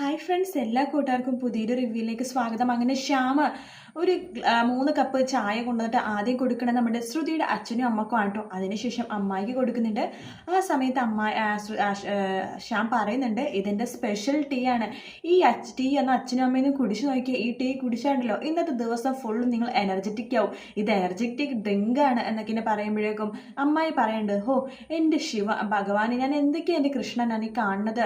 Hi friends എല്ലാ കൂട്ടുകാർക്കും പുതിയൊരു റിവ്യൂയിലേക്ക് സ്വാഗതം. അങ്ങനെ ശ്യാമ ഒരു മൂന്ന് കപ്പ് ചായ കൊണ്ടുവന്നിട്ട് ആദ്യം കൊടുക്കണം നമ്മുടെ ശ്രുതിയുടെ അച്ഛനും അമ്മക്കും ആണ് കേട്ടോ അതിനുശേഷം അമ്മായിക്ക് കൊടുക്കുന്നുണ്ട്. ആ സമയത്ത് അമ്മ ശ്യാം പറയുന്നുണ്ട് ഇതിന്റെ സ്പെഷ്യൽ ടീ ആണ്. ഈ അച്ച് ടീ എന്ന അച്ഛനും അമ്മയും കുടിച്ചു നോക്കിയാൽ ഈ ടീ കുടിച്ചാണ്ടല്ലോ. ഇന്നത്തെ ദിവസം ഫുള്ളും നിങ്ങൾ എനർജറ്റിക് ആവും. ഇത് എനർജറ്റിക് ഡ്രിങ്ക് ആണ് എന്നൊക്കെ പറയുമ്പോഴേക്കും അമ്മായി പറയുന്നുണ്ട് ഹോ എന്റെ ശിവ ഭഗവാനെ ഞാൻ എന്തൊക്കെയാണ് എന്റെ കൃഷ്ണനാണ് ഈ കാണുന്നത്?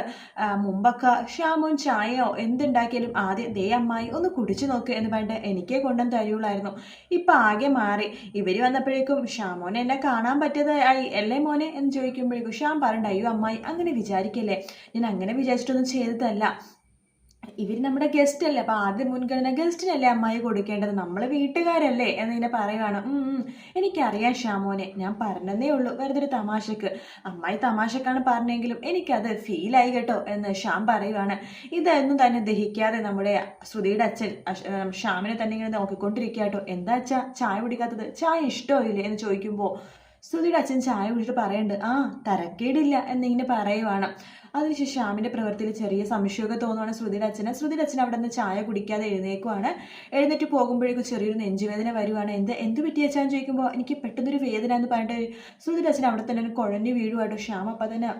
മുമ്പൊക്കെ ശ്യാമും ചായയോ എന്തുണ്ടാക്കിയാലും ആദ്യം ദേ അമ്മായി ഒന്ന് കുടിച്ചു നോക്ക് എന്ന് പറഞ്ഞിട്ട് എനിക്കേ കൊണ്ടും തരുള്ളായിരുന്നു ഇപ്പം ആകെ മാറി. ഇവർ വന്നപ്പോഴേക്കും ഷാമോനെ എന്നെ കാണാൻ പറ്റിയതായി അല്ലേ മോനെ? എന്ന് ചോദിക്കുമ്പോഴേക്കും ഷാം പറഞ്ഞിട്ട് അയ്യോ അമ്മായി അങ്ങനെ വിചാരിക്കല്ലേ? ഞാൻ അങ്ങനെ വിചാരിച്ചിട്ടൊന്നും ചെയ്തതല്ല. ഇവർ നമ്മുടെ ഗസ്റ്റ് അല്ലേ? അപ്പോൾ ആദ്യം മുൻഗണന ഗസ്റ്റിനല്ലേ അമ്മായി കൊടുക്കേണ്ടത്? നമ്മൾ വീട്ടുകാരല്ലേ? എന്നിങ്ങനെ പറയുകയാണ്. എനിക്കറിയാം ഷാമോനെ ഞാൻ പറഞ്ഞതേ ഉള്ളൂ. വെറുതെ ഒരു തമാശക്ക്. അമ്മായി തമാശക്കാണ് പറഞ്ഞെങ്കിലും എനിക്കത് ഫീലായി കേട്ടോ എന്ന് ഷ്യാം പറയുകയാണ് ഇതൊന്നും തന്നെ ദഹിക്കാതെ നമ്മുടെ ശ്രുതിയുടെ അച്ഛൻ ഷ്യാമിനെ തന്നെ ഇങ്ങനെ നോക്കിക്കൊണ്ടിരിക്കുക കേട്ടോ. എന്താ അച്ഛാ? ചായ കുടിക്കാത്തത്? ചായ ഇഷ്ടമില്ലേ എന്ന് ചോദിക്കുമ്പോൾ ശ്രുതിയുടെ അച്ഛൻ ചായ കുടിച്ചിട്ട് പറയുന്നുണ്ട് ആ തരക്കേടില്ല എന്നിങ്ങനെ പറയുവാണ്. അതിനുശേഷം ശ്യാമിന്റെ പ്രവൃത്തിയിൽ ചെറിയ സംശയമൊക്കെ തോന്നുവാണ് ശ്രുതിയുടെ അച്ഛന്. ശ്രുതിയുടെ അച്ഛൻ അവിടെ നിന്ന് ചായ കുടിക്കാതെ എഴുന്നേക്കുവാണ്. എഴുന്നേറ്റ് പോകുമ്പോഴേക്കും ചെറിയൊരു നെഞ്ചുവേദന വരുവാണ്. എന്ത് എന്ത് പറ്റിയ അച്ഛാന്ന് ചോദിക്കുമ്പോൾ എനിക്ക് പെട്ടെന്നൊരു വേദന എന്ന് പറഞ്ഞിട്ട് ശ്രുതിയുടെ അച്ഛൻ അവിടെ തന്നെ കുഴഞ്ഞു വീഴുവാട്ടോ ശ്യാം അപ്പം തന്നെ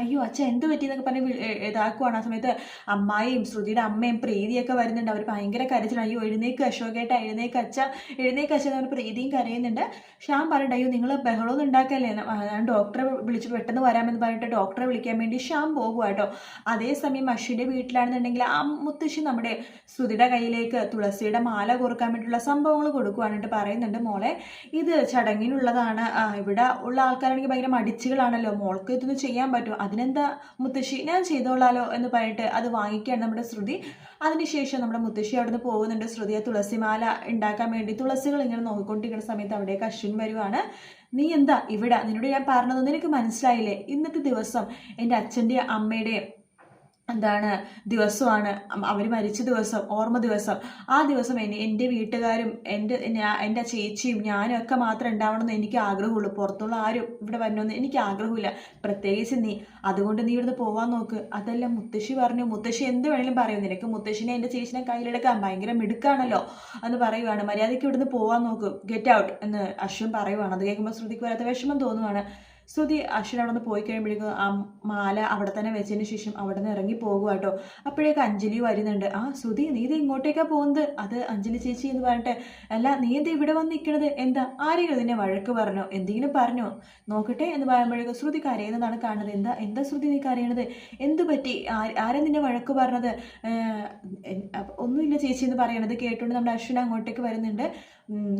അയ്യോ അച്ഛ എന്ത് പറ്റിയെന്നൊക്കെ പറഞ്ഞ് ഇതാക്കുവാണ്. ആ സമയത്ത് അമ്മായിയും ശ്രുതിയുടെ അമ്മയും പ്രീതിയൊക്കെ വരുന്നുണ്ട്. അവർ ഭയങ്കര കരച്ചിലാണ്. അയ്യോ എഴുന്നേക്ക് അശോകേട്ട എഴുന്നേക്ക് അച്ഛ എഴുന്നേക്ക് അച്ഛൻ പറഞ്ഞ് പ്രീതിയും കരയുന്നുണ്ട്. ശ്യാം പറഞ്ഞിട്ട് അയ്യോ നിങ്ങൾ ബഹളമൊന്നും ഉണ്ടാക്കല്ലേ? ഞാൻ ഡോക്ടറെ വിളിച്ചിട്ട് പെട്ടെന്ന് വരാമെന്ന് പറഞ്ഞിട്ട് ഡോക്ടറെ വിളിക്കാൻ വേണ്ടി ശ്യാം പോകുക കേട്ടോ അതേസമയം അശ്വിന്റെ വീട്ടിലാണെന്നുണ്ടെങ്കിൽ ആ മുത്തശ്ശി നമ്മുടെ ശ്രുതിയുടെ കയ്യിലേക്ക് തുളസിയുടെ മാല കോർക്കാൻ വേണ്ടിയിട്ടുള്ള സംഭവങ്ങൾ കൊടുക്കുവാനായിട്ട് പറയുന്നുണ്ട് മോളെ. ഇത് ചടങ്ങിനുള്ളതാണ്. ഇവിടെ ഉള്ള ആൾക്കാരാണെങ്കിൽ ഭയങ്കര മടിച്ചുകളാണല്ലോ. മോൾക്ക് ഇതൊന്നും ചെയ്യാൻ പറ്റുമോ അതിനെന്താ മുത്തശ്ശി? ഞാൻ ചെയ്തോളാലോ എന്ന് പറഞ്ഞിട്ട് അത് വാങ്ങിക്കുകയാണ് നമ്മുടെ ശ്രുതി. അതിനുശേഷം നമ്മുടെ മുത്തശ്ശി അവിടെ നിന്ന് പോകുന്നുണ്ട്. ശ്രുതിയെ തുളസിമാല ഉണ്ടാക്കാൻ വേണ്ടി തുളസികൾ ഇങ്ങനെ നോക്കിക്കൊണ്ടിരിക്കുന്ന സമയത്ത് അവിടേക്ക് അശ്വിൻ വരുവാണ്. നീ എന്താ ഇവിടെ? നിന്നോട് ഞാൻ പറഞ്ഞതൊന്നും നിനക്ക് മനസ്സിലായില്ലേ? ഇന്നത്തെ ദിവസം എന്റെ അച്ഛന്റെയും അമ്മയുടെ എന്താണ് ദിവസമാണ്. അവർ മരിച്ച ദിവസം ഓർമ്മ ദിവസം. ആ ദിവസം എന്നെ എന്റെ വീട്ടുകാരും എന്റെ എന്റെ ചേച്ചിയും ഞാനും ഒക്കെ മാത്രം ഉണ്ടാവണമെന്ന് എനിക്ക് ആഗ്രഹമുള്ളൂ. പുറത്തുള്ള ആരും ഇവിടെ വരണമെന്ന് എനിക്ക് ആഗ്രഹമില്ല. പ്രത്യേകിച്ച് നീ അതുകൊണ്ട് നീ ഇവിടുന്ന് പോവാൻ നോക്ക്. അതല്ല മുത്തശ്ശി പറഞ്ഞു മുത്തശ്ശി എന്ത് വേണേലും പറയും. നിനക്ക് മുത്തശ്ശിനെ എന്റെ ചേച്ചിനെ കയ്യിലെടുക്കാൻ ഭയങ്കര മിടുക്കാണല്ലോ എന്ന് പറയുവാണ്. മര്യാദയ്ക്ക് ഇവിടുന്ന് പോവാൻ നോക്ക്. ഗെറ്റ് ഔട്ട് എന്ന് അശ്വൻ പറയുവാണ്. അത് കേൾക്കുമ്പോൾ ശ്രുതിക്ക് വരാത്ത വിഷമം തോന്നുവാണ്. ശ്രുതി അശ്വിൻ അവിടെ നിന്ന് പോയി കഴിയുമ്പോഴേക്കും ആ മാല അവിടെ തന്നെ വെച്ചതിന് ശേഷം അവിടെ നിന്ന് ഇറങ്ങി പോകുക കേട്ടോ അപ്പോഴേക്ക് അഞ്ജലി വരുന്നുണ്ട്. ആ ശ്രുതി നീ ഇത് ഇങ്ങോട്ടേക്കാ പോകുന്നത് അത് അഞ്ജലി ചേച്ചി എന്ന് പറഞ്ഞിട്ട് അല്ല നീ എന്താ ഇവിടെ വന്ന് നിൽക്കണത്. എന്താ? ആരെങ്കിലും ഇതിനെ വഴക്ക് പറഞ്ഞോ? എന്തെങ്കിലും പറഞ്ഞോ? നോക്കട്ടെ എന്ന് പറയുമ്പോഴേക്കും ശ്രുതി കരയുന്നതാണ് കാണുന്നത്. എന്താ എന്താ ശ്രുതി നീ കരയണത്? എന്ത് പറ്റി ആരെ നിന്നെ വഴക്ക് പറഞ്ഞത്? ഒന്നുമില്ല ചേച്ചി എന്ന് പറയണത് കേട്ടുകൊണ്ട് നമ്മുടെ അശ്വിൻ അങ്ങോട്ടേക്ക് വരുന്നുണ്ട്.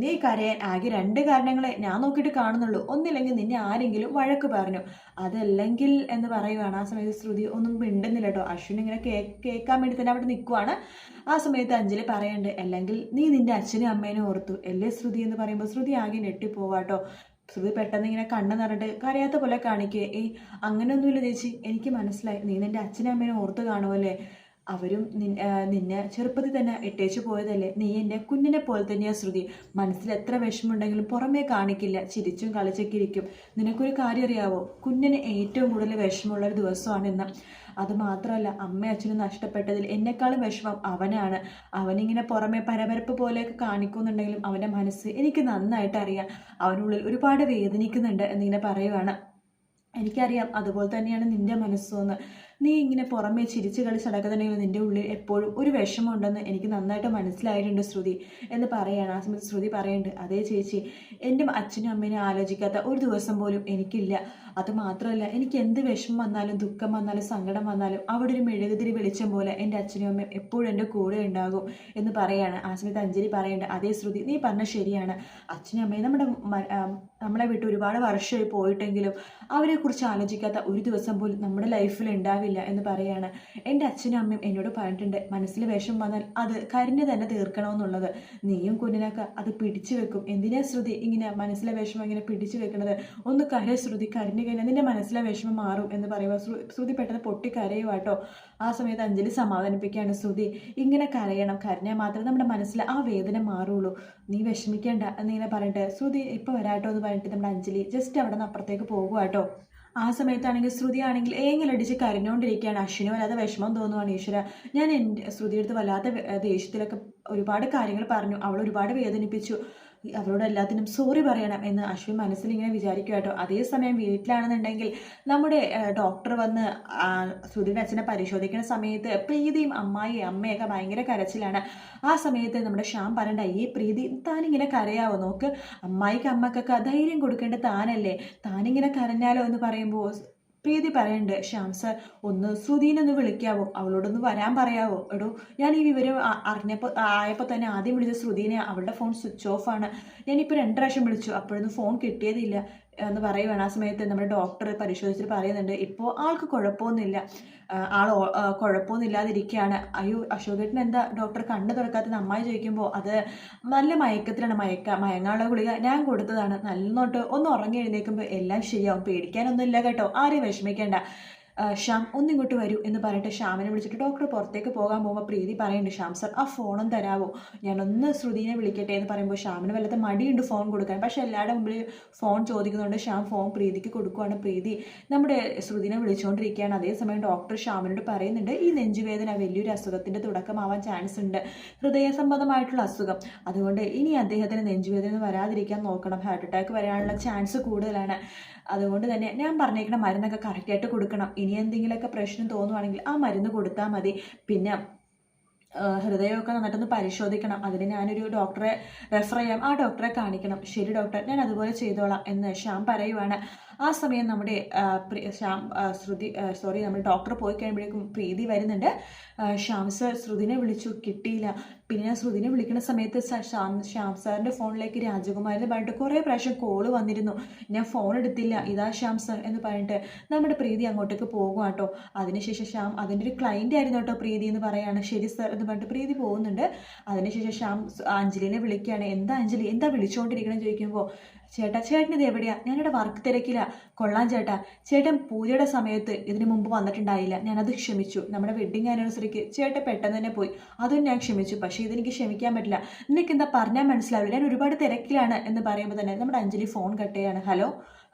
നീ കരയാൻ ആകെ രണ്ട് കാരണങ്ങളെ ഞാൻ നോക്കിയിട്ട് കാണുന്നുള്ളൂ. ഒന്നില്ലെങ്കിൽ നിന്നെ ആരെങ്കിലും വഴക്ക് പറഞ്ഞു. അതല്ലെങ്കിൽ എന്ന് പറയുവാണ്. ആ സമയത്ത് ശ്രുതി ഒന്നും മിണ്ടുന്നില്ല കേട്ടോ. അശ്വിൻ ഇങ്ങനെ കേ കേൾക്കാൻ വേണ്ടി തന്നെ അവിടെ നിൽക്കുവാണ് ആ സമയത്ത് അഞ്ജലി പറയണ്ട് അല്ലെങ്കിൽ നീ നിന്റെ അച്ഛനും അമ്മേനും ഓർത്തു. അല്ലേ ശ്രുതി? എന്ന് പറയുമ്പോൾ ശ്രുതി ആകെ ഞെട്ടിപ്പോവാട്ടോ ശ്രുതി പെട്ടെന്ന് ഇങ്ങനെ കണ്ണ് നിറഞ്ഞിട്ട് കരയാത്ത പോലെ കാണിക്കുക ഏയ് അങ്ങനെയൊന്നുമില്ല ചേച്ചി. എനിക്ക് മനസ്സിലായി. നീ നിന്റെ അച്ഛനും അമ്മേനും ഓർത്ത് കാണുമല്ലേ അവരും നിന്നെ ചെറുപ്പത്തിൽ തന്നെ ഇട്ടേച്ചു പോയതല്ലേ? നീ എന്റെ കുഞ്ഞിനെ പോലെ തന്നെയാ ശ്രുതി. മനസ്സിൽ എത്ര വിഷമമുണ്ടെങ്കിലും പുറമേ കാണിക്കില്ല. ചിരിച്ചും കളിച്ചൊക്കെ ഇരിക്കും. നിനക്കൊരു കാര്യം അറിയാവോ കുഞ്ഞിന് ഏറ്റവും കൂടുതൽ വിഷമമുള്ള ഒരു ദിവസമാണ് ഇന്ന് അത് മാത്രമല്ല അമ്മയും അച്ഛനും നഷ്ടപ്പെട്ടതിൽ എന്നെക്കാളും വിഷമം അവനാണ്. അവനിങ്ങനെ പുറമെ പരപരപ്പ് പോലെയൊക്കെ കാണിക്കുന്നുണ്ടെങ്കിലും അവന്റെ മനസ്സ് എനിക്ക് നന്നായിട്ട് അറിയാം. അവനുള്ളിൽ ഒരുപാട് വേദനിക്കുന്നുണ്ട് എന്നിങ്ങനെ പറയുവാണ്. എനിക്കറിയാം അതുപോലെ തന്നെയാണ് നിന്റെ മനസ്സെന്ന് നീ ഇങ്ങനെ പുറമേ ചിരിച്ച് കളിച്ച് നടക്കുന്നുണ്ടെങ്കിൽ നിന്റെ ഉള്ളിൽ എപ്പോഴും ഒരു വിഷമമുണ്ടെന്ന് എനിക്ക് നന്നായിട്ട് മനസ്സിലായിട്ടുണ്ട് ശ്രുതി എന്ന് പറയാണ്. ആ സമയത്ത് ശ്രുതി പറയുന്നുണ്ട് അതേ ചേച്ചി എന്റെ അച്ഛനും അമ്മേനെ ആലോചിക്കാത്ത ഒരു ദിവസം പോലും എനിക്കില്ല. അത് മാത്രമല്ല എനിക്ക് എന്ത് വിഷമം വന്നാലും ദുഃഖം വന്നാലും സങ്കടം വന്നാലും അവിടെ ഒരു മെഴുകുതിരി വെളിച്ചം പോലെ എന്റെ അച്ഛനും അമ്മയും എപ്പോഴും എന്റെ കൂടെ ഉണ്ടാകും എന്ന് പറയാണ്. ആ സമയത്ത് അഞ്ജലി പറയേണ്ട അതേ ശ്രുതി നീ പറഞ്ഞ ശരിയാണ്. അച്ഛനും അമ്മയും നമ്മുടെ നമ്മളെ വിട്ട് ഒരുപാട് വർഷമായി പോയിട്ടെങ്കിലും അവരെക്കുറിച്ച് ആലോചിക്കാത്ത ഒരു ദിവസം പോലും നമ്മുടെ ലൈഫിൽ ഉണ്ടാവില്ല എന്ന് പറയാണ്. എന്റെ അച്ഛനും അമ്മയും എന്നോട് പറഞ്ഞിട്ടുണ്ട് മനസ്സിൽ വിഷം വന്നാൽ അത് കരിഞ്ഞ് തന്നെ തീർക്കണമെന്നുള്ളത്. നീയും കുഞ്ഞിനൊക്കെ അത് പിടിച്ചു വെക്കും. എന്തിനാ ശ്രുതി ഇങ്ങനെ മനസ്സിലെ വിഷമം ഇങ്ങനെ പിടിച്ചു വെക്കുന്നത് ഒന്ന് കര ശ്രുതി കരഞ്ഞു കഴിഞ്ഞാൽ നിന്റെ മനസ്സിലെ വിഷമം മാറും എന്ന് പറയുമ്പോൾ ശ്രു- ശ്രുതി പെട്ടെന്ന് പൊട്ടി കരയുവാട്ടോ ആ സമയത്ത് അഞ്ജലി സമാധാനിപ്പിക്കുകയാണ് ശ്രുതി. ഇങ്ങനെ കരയണം. കരഞ്ഞാൽ മാത്രമേ നമ്മുടെ മനസ്സിൽ ആ വേദന മാറുള്ളൂ. നീ വിഷമിക്കേണ്ട എന്നിങ്ങനെ പറഞ്ഞിട്ട് ശ്രുതി ഇപ്പോൾ വരാട്ടോ എന്ന് പറഞ്ഞിട്ട് നമ്മുടെ അഞ്ജലി ജസ്റ്റ് അവിടെ നിന്ന് അപ്പുറത്തേക്ക് പോകുവാട്ടോ. ആ സമയത്താണെങ്കിൽ ശ്രുതി ആണെങ്കിൽ ഏങ്ങലടിച്ച് കരഞ്ഞുകൊണ്ടിരിക്കുകയാണ് അശ്വിന് വല്ലാതെ വിഷമം തോന്നുവാണ് ഈശ്വര. ഞാൻ എന്റെ ശ്രുതിയെടുത്ത് വല്ലാത്ത ദേഷ്യത്തിലൊക്കെ ഒരുപാട് കാര്യങ്ങൾ പറഞ്ഞു. അവൾ ഒരുപാട് വേദനിപ്പിച്ചു. അവളോട് എല്ലാത്തിനും സോറി പറയണം എന്ന് അശ്വിൻ മനസ്സിൽ ഇങ്ങനെ വിചാരിക്കുക കേട്ടോ അതേസമയം വീട്ടിലാണെന്നുണ്ടെങ്കിൽ നമ്മുടെ ഡോക്ടർ വന്ന് ശ്രുതിയുടെ അച്ഛനെ പരിശോധിക്കുന്ന സമയത്ത് പ്രീതിയും അമ്മായി അമ്മയൊക്കെ ഭയങ്കര കരച്ചിലാണ്. ആ സമയത്ത് നമ്മുടെ ശ്യാം പറയണ്ട ഈ പ്രീതി താനിങ്ങനെ കരയാവോ? നോക്ക് അമ്മായിക്ക് അമ്മക്കൊക്കെ ധൈര്യം കൊടുക്കേണ്ട താനല്ലേ. താനിങ്ങനെ കരഞ്ഞാലോ? എന്ന് പറയുമ്പോൾ പ്രീതി പറയുന്നുണ്ട് ശ്യാം സർ ഒന്ന് ശ്രുതിനൊന്ന് വിളിക്കാവോ? അവളോടൊന്ന് വരാൻ പറയാവോ? എടോ ഞാൻ ഈ വിവരം അറിഞ്ഞപ്പോൾ ആയപ്പോൾ തന്നെ ആദ്യം വിളിച്ച ശ്രുതിനെ അവളുടെ ഫോൺ സ്വിച്ച് ഓഫ് ആണ്. ഞാനിപ്പോൾ രണ്ട് പ്രാവശ്യം വിളിച്ചു അപ്പോഴൊന്നും ഫോൺ കിട്ടിയതില്ല. എന്ന് പറയുവാണ്. ആ സമയത്ത് നമ്മുടെ ഡോക്ടർ പരിശോധിച്ചിട്ട് പറയുന്നുണ്ട് ഇപ്പോൾ ആൾക്ക് കുഴപ്പമൊന്നുമില്ല. ആൾ കുഴപ്പമൊന്നുമില്ലാതിരിക്കുകയാണ് അയ്യോ അശോകേട്ടൻ എന്താ ഡോക്ടർ കണ്ണു തുറക്കാത്ത അമ്മായി ചോദിക്കുമ്പോൾ അത് നല്ല മയക്കത്തിലാണ് മയക്ക മയങ്ങാനുള്ള ഗുളിക ഞാൻ കൊടുത്തതാണ്. നല്ലോട്ട് ഒന്ന് ഉറങ്ങി എഴുന്നേൽക്കുമ്പോൾ എല്ലാം ശരിയാവും. പേടിക്കാനൊന്നുമില്ല കേട്ടോ. ആരെയും വിഷമിക്കേണ്ട. ശ്യാം ഒന്നിങ്ങോട്ട് വരൂ എന്ന് പറഞ്ഞിട്ട് ശ്യാമിനെ വിളിച്ചിട്ട് ഡോക്ടർ പുറത്തേക്ക് പോകാൻ പോകുമ്പോൾ പ്രീതി പറയുന്നുണ്ട് ശ്യാം സർ ആ ഫോണും തരാവോ? ഞാനൊന്ന് ശ്രുതിനെ വിളിക്കട്ടെ എന്ന് പറയുമ്പോൾ ശ്യാമിന് വല്ലാത്ത മടിയുണ്ട് ഫോൺ കൊടുക്കാൻ. പക്ഷേ എല്ലാവരുടെ മുമ്പിൽ ഫോൺ ചോദിക്കുന്നതുകൊണ്ട് ശ്യാം ഫോൺ പ്രീതിക്ക് കൊടുക്കുവാണ്. പ്രീതി നമ്മുടെ ശ്രുതിനെ വിളിച്ചുകൊണ്ടിരിക്കുകയാണ് അതേസമയം ഡോക്ടർ ശ്യാമിനോട് പറയുന്നുണ്ട് ഈ നെഞ്ചുവേദന വലിയൊരു അസുഖത്തിന്റെ തുടക്കമാവാൻ ചാൻസ് ഉണ്ട്. ഹൃദയ സംബന്ധമായിട്ടുള്ള അസുഖം. അതുകൊണ്ട് ഇനി അദ്ദേഹത്തിന് നെഞ്ചുവേദന വരാതിരിക്കാൻ നോക്കണം. ഹാർട്ട് അറ്റാക്ക് വരാനുള്ള ചാൻസ് കൂടുതലാണ്. അതുകൊണ്ട് തന്നെ ഞാൻ പറഞ്ഞേക്കുന്ന മരുന്നൊക്കെ കറക്റ്റായിട്ട് കൊടുക്കണം. ഇനി എന്തെങ്കിലുമൊക്കെ പ്രശ്നം തോന്നുവാണെങ്കിൽ ആ മരുന്ന് കൊടുത്താൽ മതി. പിന്നെ ഹൃദയമൊക്കെ നന്നായിട്ടൊന്ന് പരിശോധിക്കണം. അതിന് ഞാനൊരു ഡോക്ടറെ റെഫർ ചെയ്യാം. ആ ഡോക്ടറെ കാണിക്കണം. ശരി ഡോക്ടർ ഞാൻ അതുപോലെ ചെയ്തോളാം എന്ന് ശ്യാം പറയുവാണ്. ആ സമയം നമ്മുടെ ശ്യാം ശ്രുതി സോറി നമ്മുടെ ഡോക്ടർ പോയി കഴിയുമ്പോഴേക്കും പ്രീതി വരുന്നുണ്ട്. ശ്യാം സർ ശ്രുതിനെ വിളിച്ചു. കിട്ടിയില്ല. പിന്നെ ഞാൻ ശ്രുതിനെ വിളിക്കുന്ന സമയത്ത് ശ്യാം ശ്യാം സാറിന്റെ ഫോണിലേക്ക് രാജകുമാരിൽ പറഞ്ഞിട്ട് കുറേ പ്രാവശ്യം കോൾ വന്നിരുന്നു. ഞാൻ ഫോൺ എടുത്തില്ല. ഇതാ ശ്യാം സർ എന്ന് പറഞ്ഞിട്ട് നമ്മുടെ പ്രീതി അങ്ങോട്ടേക്ക് പോകും കേട്ടോ അതിനുശേഷം ശ്യാം അതിന്റെ ഒരു ക്ലയന്റ് ആയിരുന്നു കേട്ടോ പ്രീതി എന്ന് പറയാണ്. ശരി സർ എന്ന് പറഞ്ഞിട്ട് പ്രീതി പോകുന്നുണ്ട്. അതിനുശേഷം ശ്യാം അഞ്ജലിനെ വിളിക്കുകയാണ്. എന്താ അഞ്ജലി? എന്താ വിളിച്ചുകൊണ്ടിരിക്കണം ചോദിക്കുമ്പോൾ ചേട്ടാ ചേട്ടൻ ഇത് എവിടെയാ? ഞാനിവിടെ വർക്ക് തിരക്കില്ല കൊള്ളാം ചേട്ടാ. ചേട്ടൻ പൂജയുടെ സമയത്ത് ഇതിനു മുമ്പ് വന്നിട്ടുണ്ടായില്ല. ഞാനത് ക്ഷമിച്ചു. നമ്മുടെ വെഡിങ് ആനിവേഴ്സറിക്ക് ചേട്ടൻ പെട്ടെന്ന് തന്നെ പോയി. അതും ഞാൻ ക്ഷമിച്ചു. പക്ഷേ ഇതെനിക്ക് ക്ഷമിക്കാൻ പറ്റില്ല. നിനക്ക് എന്താ പറഞ്ഞാൽ മനസ്സിലാവില്ല? ഞാൻ ഒരുപാട് തിരക്കിലാണ് എന്ന് പറയുമ്പോൾ തന്നെ നമ്മുടെ അഞ്ജലി ഫോൺ കട്ട് ചെയ്യാണ്. ഹലോ?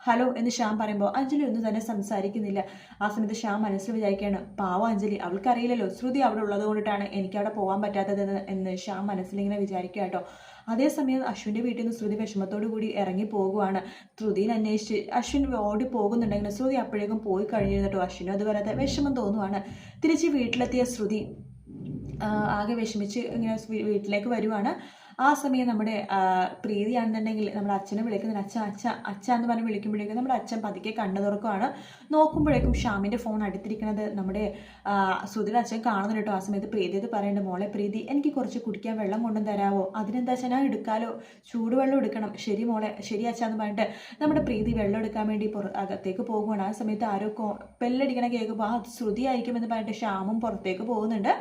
ഹലോ എന്ന് ശ്യാം പറയുമ്പോൾ അഞ്ജലി ഒന്നും തന്നെ സംസാരിക്കുന്നില്ല. ആ സമയത്ത് ശ്യാം മനസ്സിൽ വിചാരിക്കുകയാണ് പാവോ അഞ്ജലി അവൾക്കറിയില്ലല്ലോ. ശ്രുതി അവിടെ ഉള്ളത് കൊണ്ടിട്ടാണ് എനിക്ക് അവിടെ പോകാൻ പറ്റാത്തത് എന്ന് ശ്യാം മനസ്സിലിങ്ങനെ വിചാരിക്കുക കേട്ടോ അതേസമയം അശ്വിന്റെ വീട്ടിൽ നിന്ന് ശ്രുതി വിഷമത്തോടു കൂടി ഇറങ്ങി പോകുവാണ്. ശ്രുതിനെ അന്വേഷിച്ച് അശ്വിൻ ഓടി പോകുന്നുണ്ടെങ്കിൽ ശ്രുതി അപ്പോഴേക്കും പോയി കഴിഞ്ഞിരുന്നിട്ടോ അശ്വിനും അത് വരാതെ വിഷമം തോന്നുവാണ്. തിരിച്ച് വീട്ടിലെത്തിയ ശ്രുതി ആകെ വിഷമിച്ച് ഇങ്ങനെ വീട്ടിലേക്ക് വരുവാണ്. ആ സമയം നമ്മുടെ പ്രീതിയാണെന്നുണ്ടെങ്കിൽ നമ്മുടെ അച്ഛനെ വിളിക്കുന്നുണ്ട് അച്ഛ അച്ഛ അച്ഛ എന്ന് പറഞ്ഞ് വിളിക്കുമ്പോഴേക്കും നമ്മുടെ അച്ഛൻ പതുക്കെ കണ്ണു തുറക്കുവാണ്. നോക്കുമ്പോഴേക്കും ഷാമിന്റെ ഫോൺ അടുത്തിരിക്കുന്നത് നമ്മുടെ സുധിയുടെ അച്ഛൻ കാണുന്നുണ്ട് കേട്ടോ. ആ സമയത്ത് പ്രീതി അത് പറയേണ്ട മോളെ പ്രീതി എനിക്ക് കുറച്ച് കുടിക്കാൻ വെള്ളം കൊണ്ടും തരാമോ അതിനെന്താ വെച്ചാൽ ഞാൻ എടുക്കാലോ? ചൂടുവെള്ളം എടുക്കണം. ശരി മോളെ ശരി അച്ഛ എന്ന് പറഞ്ഞിട്ട് നമ്മുടെ പ്രീതി വെള്ളം എടുക്കാൻ വേണ്ടി പുറ അകത്തേക്ക് പോകുകയാണ് ആ സമയത്ത് ആരോ കോ പെല്ലടിക്കണ കേൾക്കുമ്പോൾ ആ ശ്രുതി ആയിരിക്കുമെന്ന് പറഞ്ഞിട്ട് ശ്യാമും പുറത്തേക്ക് പോകുന്നുണ്ട്.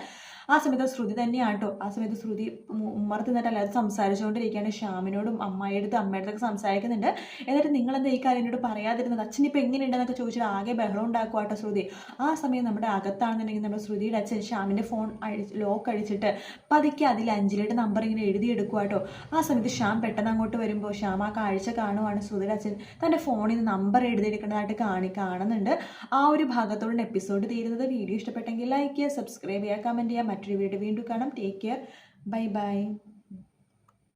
ആ സമയത്ത് ശ്രുതി തന്നെയാണ് കേട്ടോ ആ സമയത്ത് ശ്രുതി ഉമ്മർത്ത് നിന്നിട്ട് അല്ലാതെ സംസാരിച്ചുകൊണ്ടിരിക്കുകയാണ്. ഷ്യാമിനോടും അമ്മയുടെ സംസാരിക്കുന്നുണ്ട്. എന്നിട്ട് നിങ്ങളെന്താ ഈ കാര്യം എന്നോട് പറയാതിരുന്നത്? അച്ഛൻ ഇപ്പം എങ്ങനെയുണ്ടെന്നൊക്കെ ചോദിച്ചിട്ട് ആകെ ബഹളം ഉണ്ടാക്കുക കേട്ടോ ശ്രുതി. ആ സമയം നമ്മുടെ അകത്താണെന്നുണ്ടെങ്കിൽ നമ്മുടെ ശ്രുതിയുടെ അച്ഛൻ ഷ്യാമിന്റെ ഫോൺ അഴി ലോക്ക് അഴിച്ചിട്ട് പതുക്കെ അതിൽ അഞ്ചിലിയുടെ നമ്പർ ഇങ്ങനെ എഴുതിയെടുക്കുക കേട്ടോ ആ സമയത്ത് ഷ്യാം പെട്ടെന്ന് അങ്ങോട്ട് വരുമ്പോൾ ഷ്യാം ആ കാഴ്ച കാണുവാണ് ശ്രുതിയുടെ അച്ഛൻ തന്റെ ഫോണിൽ നിന്ന് നമ്പർ എഴുതിയെടുക്കുന്നതായിട്ട് കാണി കാണുന്നുണ്ട്. ആ ഒരു ഭാഗത്തോടെ എപ്പിസോഡ് തീരുന്നത്. വീഡിയോ ഇഷ്ടപ്പെട്ടെങ്കിൽ ലൈക്ക് ചെയ്യുക സബ്സ്ക്രൈബ് ചെയ്യുക കമന്റ് ചെയ്യുക. മറ്റൊരു വീഡിയോ വീണ്ടും കാണാം. Take care bye bye